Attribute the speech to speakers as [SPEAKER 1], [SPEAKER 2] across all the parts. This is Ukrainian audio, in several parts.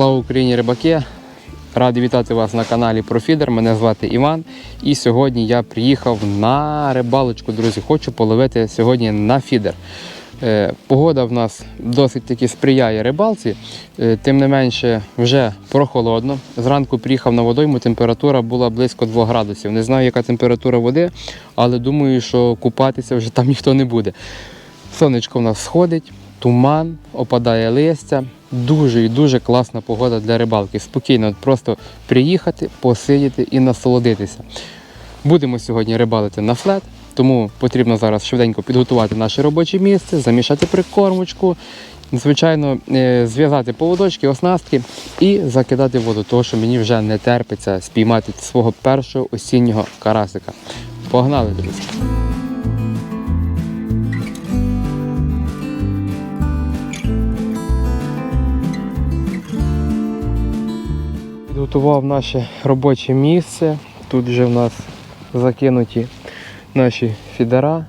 [SPEAKER 1] Слава Україні, рибаки! Радий вітати вас на каналі Профідер. Мене звати Іван. І сьогодні я приїхав на рибалочку, друзі. Хочу половити сьогодні на фідер. Е, Погода в нас досить таки сприяє рибалці, Е, тим не менше вже прохолодно. Зранку приїхав на водойму, температура була близько 2 градусів. Не знаю, яка температура води, але думаю, що купатися вже там ніхто не буде. Сонечко в нас сходить, туман, опадає листя. Дуже і дуже класна погода для рибалки. Спокійно, просто приїхати, посидіти і насолодитися. Будемо сьогодні рибалити на флет, тому потрібно зараз швиденько підготувати наше робоче місце, замішати прикормочку, звичайно, е, зв'язати поводочки, оснастки і закидати воду, тому що мені вже не терпиться спіймати свого першого осіннього карасика. Погнали, друзі! Підготував наше робоче місце. Тут вже в нас закинуті наші фідера.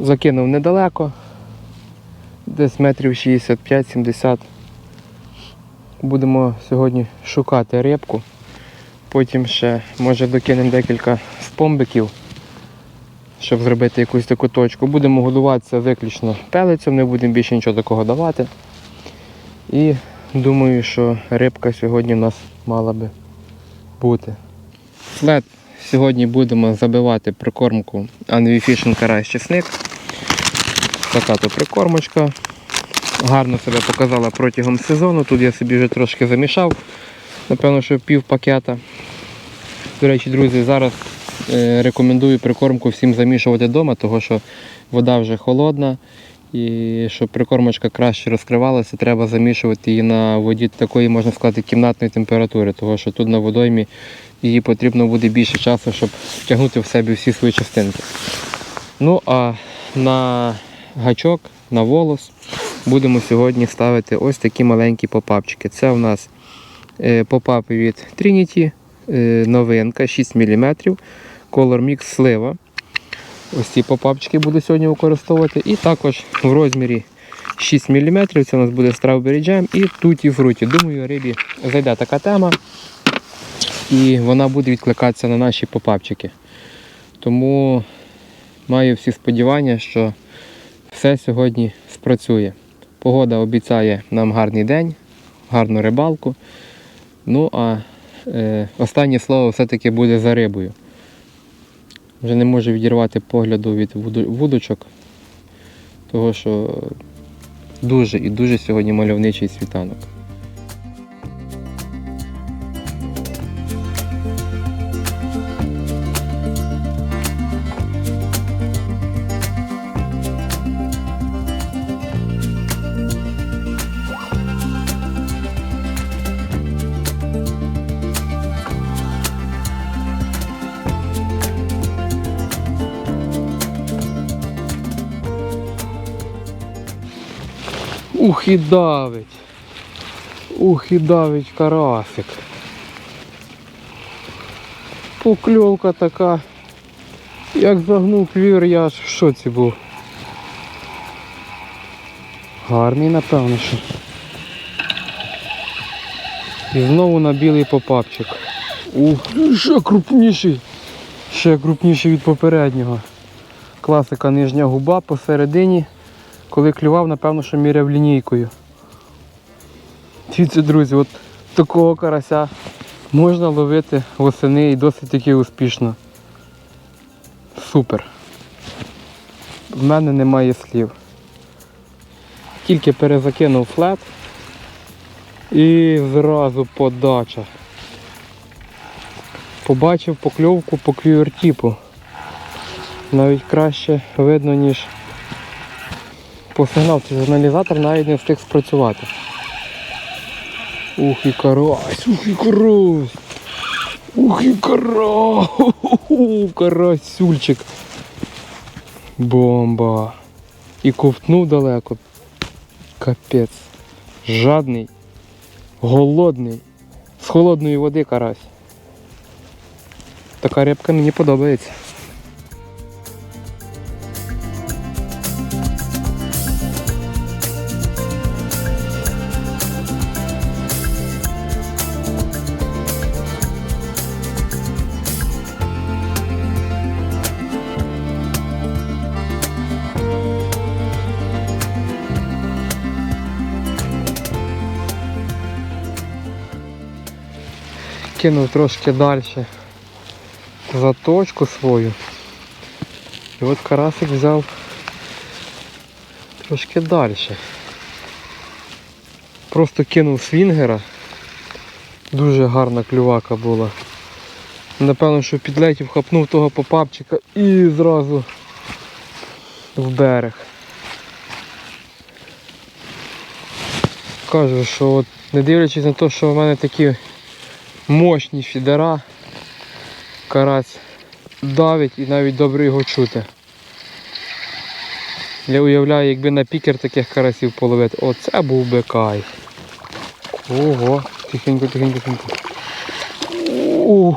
[SPEAKER 1] Закинув недалеко, десь метрів 65-70. Будемо сьогодні шукати рибку. Потім ще може докинемо декілька спомбиків, щоб зробити якусь таку точку. Будемо годуватися виключно пелицем, не будемо більше нічого такого давати. І думаю, що рибка сьогодні в нас мала би бути. Флет сьогодні будемо забивати прикормку Anvi Fishing карась чесник. Така то прикормочка. Гарно себе показала протягом сезону. Тут я собі вже трошки замішав. Напевно, що пів пакета. До речі, друзі, зараз е, рекомендую прикормку всім замішувати вдома, тому що вода вже холодна. І щоб прикормочка краще розкривалася, треба замішувати її на воді такої, можна сказати, кімнатної температури, тому що тут на водоймі її потрібно буде більше часу, щоб втягнути в себе всі свої частинки. Ну а на гачок, на волос будемо сьогодні ставити ось такі маленькі попапчики. Це у нас е, попапи від Trinity, е, новинка 6 мм, Color Mix слива. Ось ці попапчики буду сьогодні використовувати. І також в розмірі 6 мм. Це у нас буде Strawberry Jam і Tutti Frutti. Думаю, рибі зайде така тема. І вона буде відкликатися на наші попапчики. Тому маю всі сподівання, що все сьогодні спрацює. Погода обіцяє нам гарний день, гарну рибалку. Ну а е, останнє слово все-таки буде за рибою. Вже не можу відірвати погляду від вудочок, того що дуже і дуже сьогодні мальовничий світанок. Ух і давить. Ух і давить карасик. Покльовка така. Як загнув клюр, я аж в шоці був. Гарний, напевно, що. І знову на білий попапчик. Ух, ще крупніший. Ще крупніший від попереднього. Класика нижня губа посередині. Коли клював, напевно, що міряв лінійкою. Дивіться, друзі, от такого карася можна ловити восени і досить таки успішно. Супер. В мене немає слів. Тільки перезакинув флет і зразу подача. Побачив покльовку по QRT-пу. Навіть краще видно, ніж по сигналці сигналізатор навіть не встиг спрацювати. Ух і карась, ух і карась. Ух і карась. Карасюльчик. Бомба. І ковтнув далеко. Капець. Жадний. Голодний. З холодної води карась. Така рибка мені подобається. Закинув трошки далі заточку свою. І от карасик взяв трошки далі. Просто кинув свінгера. Дуже гарна клювака була. Напевно, що підлетів, хапнув того попапчика і зразу в берег. Кажу, що от, не дивлячись на те, що в мене такі мощні фідера, карась давить і навіть добре його чути. Я уявляю, якби на пікер таких карасів половити, оце був би кайф. Ого, тихенько, тихенько, тихенько. О,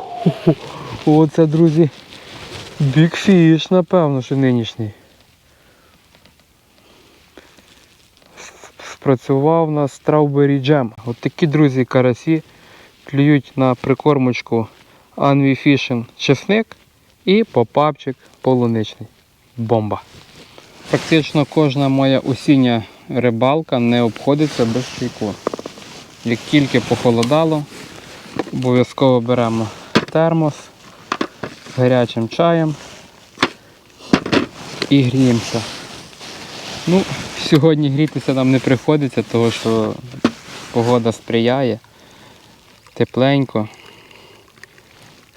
[SPEAKER 1] Оце, друзі, бікфіш, напевно, що нинішній. Спрацював на Strawberry Jam. От такі, друзі, карасі клюють на прикормочку Anvi Fishing чесник і попапчик полуничний. Бомба. Практично кожна моя осіння рибалка не обходиться без чайку. Як тільки похолодало, обов'язково беремо термос з гарячим чаєм і гріємося. Ну, сьогодні грітися нам не приходиться, тому що погода сприяє, тепленько.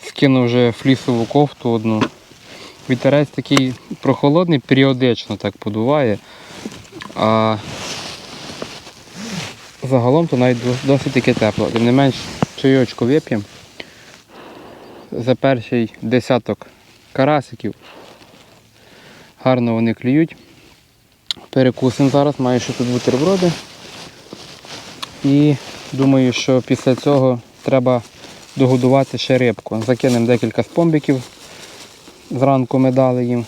[SPEAKER 1] Скинув вже флісову кофту одну. Вітерець такий прохолодний, періодично так подуває. А загалом то навіть досить таки тепло. Тим не менш чайочку вип'ємо. За перший десяток карасиків. Гарно вони клюють. Перекусимо зараз, маю ще тут бутерброди. І думаю, що після цього треба догодувати ще рибку. Закинемо декілька спомбиків. Зранку ми дали їм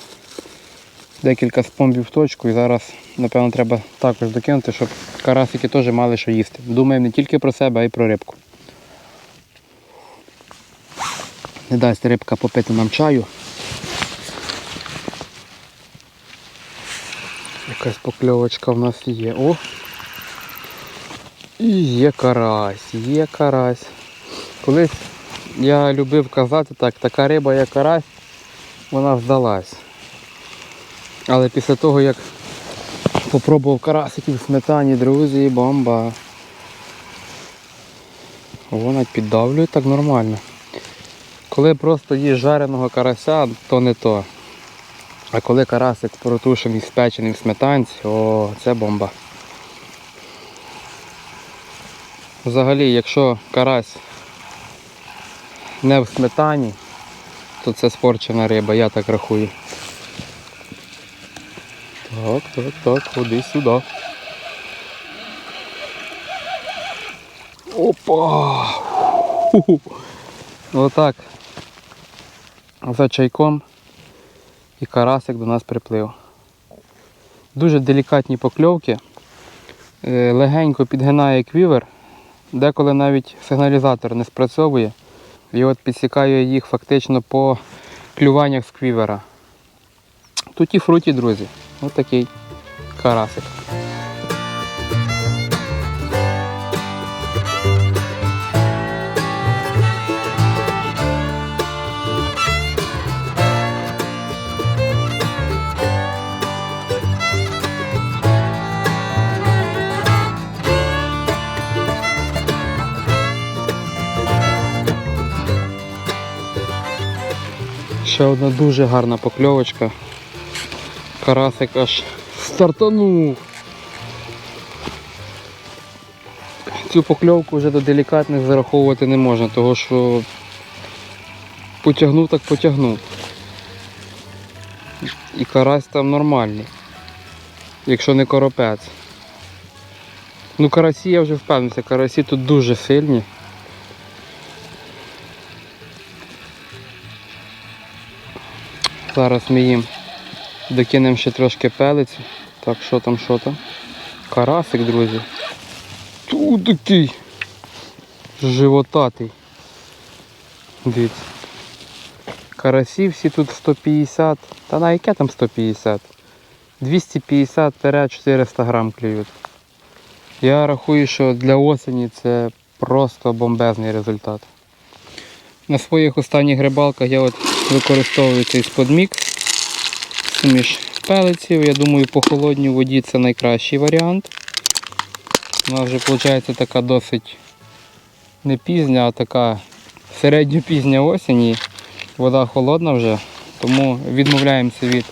[SPEAKER 1] декілька спомбів в точку і зараз, напевно, треба також докинути, щоб карасики теж мали що їсти. Думаємо не тільки про себе, а й про рибку. Не дасть рибка попити нам чаю. Якась покльовочка в нас є. О! І є карась, є карась. Колись я любив казати так, така риба як карась, вона здалась. Але після того як попробував карасиків в сметані, друзі, бомба. Вона піддавлює так нормально. Коли просто їш жареного карася, то не то. А коли карасик протушений, спечений в сметанці, о, це бомба. Взагалі, якщо карась не в сметані, то це спорчена риба, я так рахую. Так, так, так, ходи сюди. Опа! Отак. За чайком і карасик до нас приплив. Дуже делікатні покльовки. Е, Легенько підгинає квівер, деколи навіть сигналізатор не спрацьовує. І от підсікаю їх фактично по клюваннях з квівера. Тут і фруті, друзі. Ось такий карасик. Ще одна дуже гарна покльовочка. Карасик аж стартанув. Цю покльовку вже до делікатних зараховувати не можна, тому що потягнув так потягнув. І карась там нормальний, якщо не коропець. Ну карасі я вже впевнився, карасі тут дуже сильні. Зараз ми їм докинемо ще трошки пелиці. Так, що там, що там? Карасик, друзі. Тут такий животатий. Дивіться. Карасі всі тут 150. Та на яке там 150? 250-400 грам клюють. Я рахую, що для осені це просто бомбезний результат. На своїх останніх рибалках я от використовую цей сподмікс. Суміш пелеців. Я думаю, по холодній воді це найкращий варіант. Вона вже виходить така досить не пізня, а така середньопізня осінь. і Вода холодна вже, тому відмовляємося від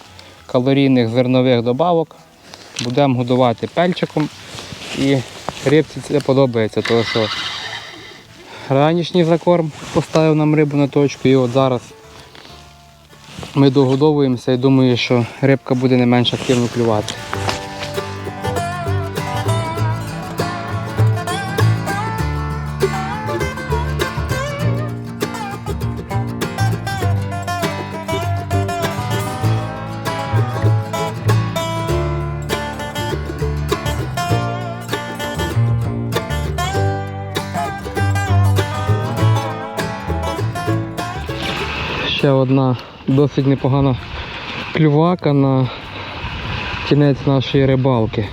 [SPEAKER 1] калорійних зернових добавок. Будемо годувати пельчиком. І рибці це подобається, тому що ранішній закорм поставив нам рибу на точку і от зараз ми догодовуємося і думаю, що рибка буде не менш активно клювати. Ще одна досить непогана клювака на кінець нашої рибалки.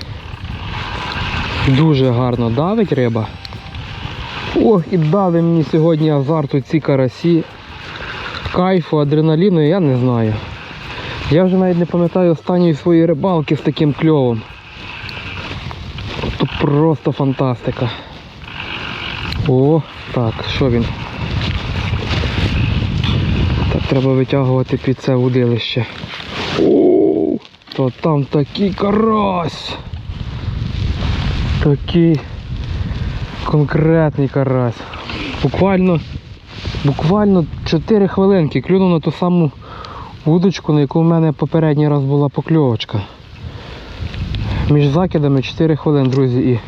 [SPEAKER 1] Дуже гарно давить риба. Ох, і дали мені сьогодні азарту ці карасі. Кайфу, адреналіну, я не знаю. Я вже навіть не пам'ятаю останньої своєї рибалки з таким кльовом. Тут просто фантастика. О, так, що він? Треба витягувати під це вудилище. О, то там такий карась. Такий конкретний карась. Буквально, буквально 4 хвилинки клюнув на ту саму вудочку, на яку в мене попередній раз була покльовочка. Між закидами 4 хвилини, друзі, і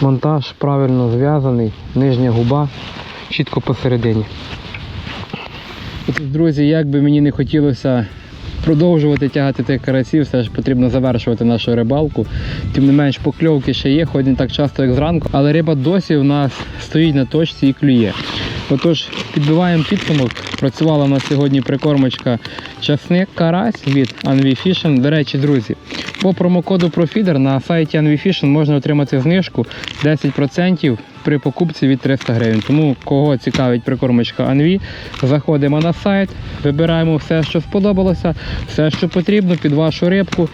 [SPEAKER 1] монтаж правильно зв'язаний, нижня губа чітко посередині. Друзі, як би мені не хотілося продовжувати тягати тих карасів, все ж потрібно завершувати нашу рибалку. Тим не менш, покльовки ще є, хоч не так часто, як зранку, але риба досі в нас стоїть на точці і клює. Отож, підбиваємо підсумок. Працювала у нас сьогодні прикормочка часник карась від Anvi Fishing. До речі, друзі, по промокоду ProFeeder на сайті Anvi Fishing можна отримати знижку 10% при покупці від 300 гривень. Тому кого цікавить прикормочка Anvi, заходимо на сайт, вибираємо все, що сподобалося, все, що потрібно під вашу рибку.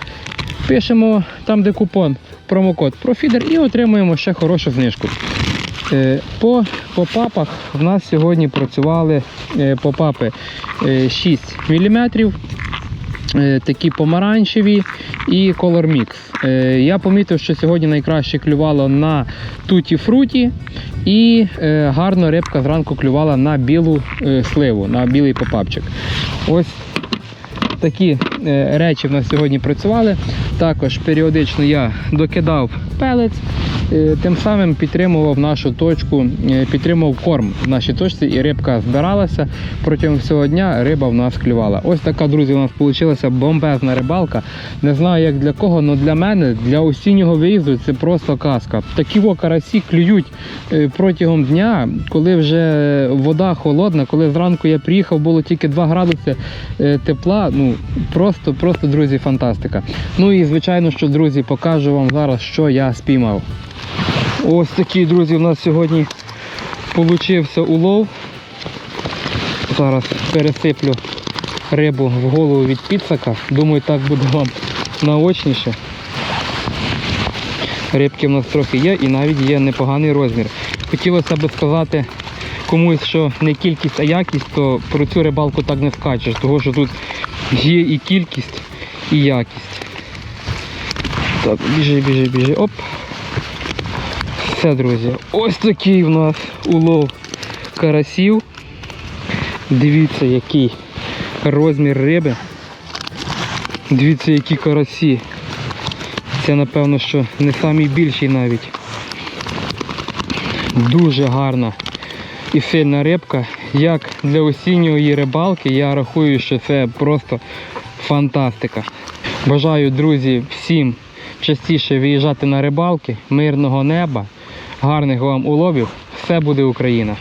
[SPEAKER 1] Пишемо там, де купон, промокод ProFeeder і отримуємо ще хорошу знижку. Е, По попапах в нас сьогодні працювали е, попапи е, 6 мм, такі помаранчеві і Color Mix. Е, Я помітив, що сьогодні найкраще клювало на туті фруті і е, гарно рибка зранку клювала на білу е, сливу, на білий попапчик. Ось такі е, речі в нас сьогодні працювали. Також періодично я докидав пелець, е, тим самим підтримував нашу точку, е, підтримував корм в нашій точці і рибка збиралася. Протягом всього дня риба в нас клювала. Ось така, друзі, у нас вийшла бомбезна рибалка. Не знаю як для кого, але для мене, для осіннього виїзду це просто казка. Такі карасі клюють е, протягом дня, коли вже вода холодна, коли зранку я приїхав, було тільки 2 градуси е, тепла. Ну просто, просто, друзі, фантастика. Ну і звичайно, що, друзі, покажу вам зараз, що я спіймав. Ось такий, друзі, у нас сьогодні получився улов. Зараз пересиплю рибу в голову від підсака. Думаю, так буде вам наочніше. Рибки в нас трохи є і навіть є непоганий розмір. Хотілося б сказати комусь, що не кількість, а якість, то про цю рибалку так не скачеш, тому що тут є і кількість, і якість. Так, біжи, біжи, біжи. Оп. Все, друзі. Ось такий в нас улов карасів. Дивіться, який розмір риби. Дивіться, які карасі. Це напевно, що не найбільший навіть. Дуже гарна і сильна рибка. Як для осінньої рибалки, я рахую, що це просто фантастика. Бажаю, друзі, всім частіше виїжджати на рибалки, мирного неба, гарних вам уловів. Все буде Україна!